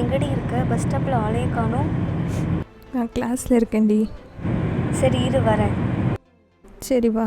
எங்கடி இருக்க? பஸ் ஸ்டாப்பில் ஆளையே காணோம். நான் கிளாஸில் இருக்கேன்டி. சரி இரு வரேன். சரி வா.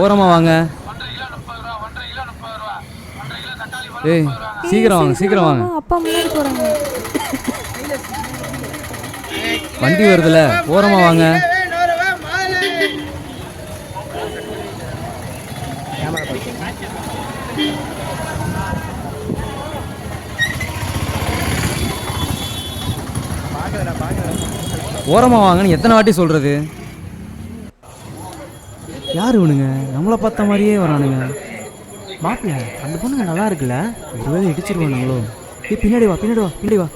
ஓரமாக வாங்க. ஏய் சீக்கிரம் வாங்க சீக்கிரம் வாங்க. அப்பா முன்னாடி போகிறாங்க வண்டி வருதுல ஓரமாக வாங்க. ஓரமாக வாங்கன்னு எத்தனை வாட்டி சொல்கிறது யார் இவனுங்க? நம்மளை பார்த்த மாதிரியே வரானுங்க. மாப்பிள்ள அந்த பொண்ணுங்க நல்லா இருக்குல்ல? ஒருவேளை இடிச்சிருவானுங்களோ ஏய் பின்னாடி வா பின்னாடி வா பின்னாடி வா.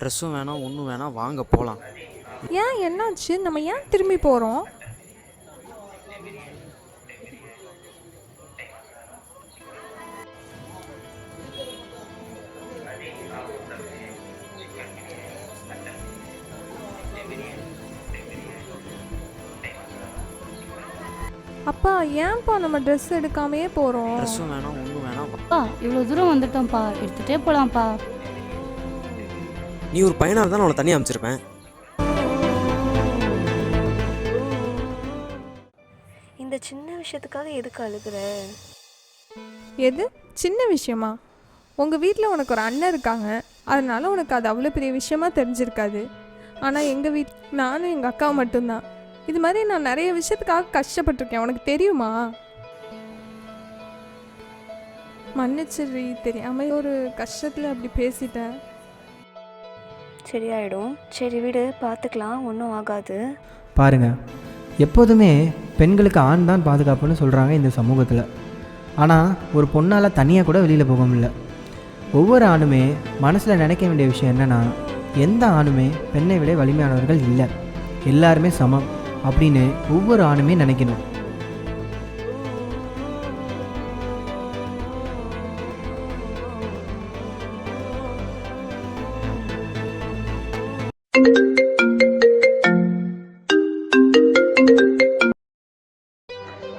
ட்ரெஸ்ஸும் வேணாம் ஒன்றும் வேணாம் வாங்க போகலாம் ஏன் என்னாச்சு? நம்ம ஏன் திரும்பி போகிறோம் அப்பா ஏன்ப்பா நம்ம ட்ரெஸ் எடுக்காமையே போகிறோம் ட்ரெஸ்ஸும் வேணாம் ஒன்றும் வேணாம். அப்பா இவ்வளோ தூரம் வந்துட்டோம்ப்பா. எடுத்துகிட்டே போகலாம்ப்பா நீ ஒரு பையனாக இருந்தால் உன்னை தனியாக அமைச்சிருப்பேன் இந்த சின்ன விஷயத்துக்காக எதுக்கு அழுகுற? எது? சின்ன விஷயமா? உங்கள் வீட்டில் உனக்கு ஒரு அண்ணன் இருக்காங்க. அதனால உனக்கு அது அவ்வளோ பெரிய விஷயமா தெரிஞ்சிருக்காது. ஆனால் எங்கள் வீட் நானும் எங்கள் அக்கா மட்டும்தான். இது மாதிரி நான் நிறைய விஷயத்துக்காக கஷ்டப்பட்டிருக்கேன். உனக்கு தெரியுமா? மன்னிச்சிரி தெரியாமல் ஒரு கஷ்டத்தில் அப்படி பேசிட்டேன். சரியாயிடும். சரி விடு பார்த்துக்கலாம் ஒன்றும் ஆகாது. பாருங்க. எப்போதுமே பெண்களுக்கு ஆண் தான் பாதுகாப்புன்னு சொல்கிறாங்க இந்த சமூகத்தில். ஆனால் ஒரு பொண்ணால் தனியாக கூட வெளியில் போக முடியல. ஒவ்வொரு ஆணுமே மனசில் நினைக்க வேண்டிய விஷயம் என்னென்னா எந்த ஆணுமே பெண்ணை விட வலிமையானவர்கள் இல்லை. எல்லாருமே சமம். அப்படின்னு ஒவ்வொரு ஆணுமே நினைக்கணும்.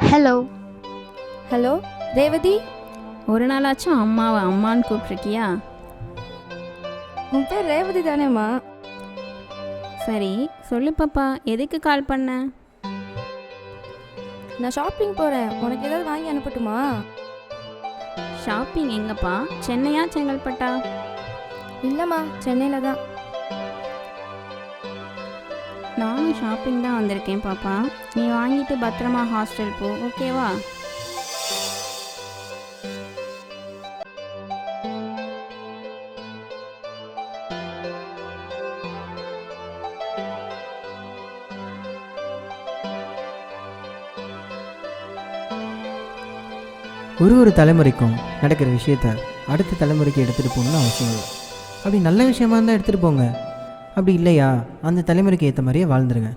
ஹலோ ஹலோ ரேவதி ஒரு நாளாச்சும் அம்மாவை அம்மான்னு கூப்பிட்ருக்கியா உன் பேர் ரேவதி தானேம்மா. சரி சொல்லு பாப்பா எதுக்கு கால் பண்ண? நான் ஷாப்பிங் போகிறேன் உனக்கு ஏதாவது வாங்கி அனுப்பட்டுமா? ஷாப்பிங் எங்கப்பா? சென்னையா செங்கல்பட்டா? இல்லைம்மா சென்னையில் தான். நானும் ஷாப்பிங் தான் வந்திருக்கேன் பாப்பா. நீ வாங்கிட்டு பத்திரமா ஹாஸ்டல் போ ஓகேவா ஒரு ஒரு தலைமுறைக்கும் நடக்கிற விஷயத்த அடுத்த தலைமுறைக்கு எடுத்துகிட்டு போகணும்னு அவசியம் இல்லை. அப்படி நல்ல விஷயமா இருந்தால் எடுத்துகிட்டு போங்க. அப்படி இல்லையா அந்த தலைமுறைக்கு ஏற்ற மாதிரியே வாழ்ந்துருங்க.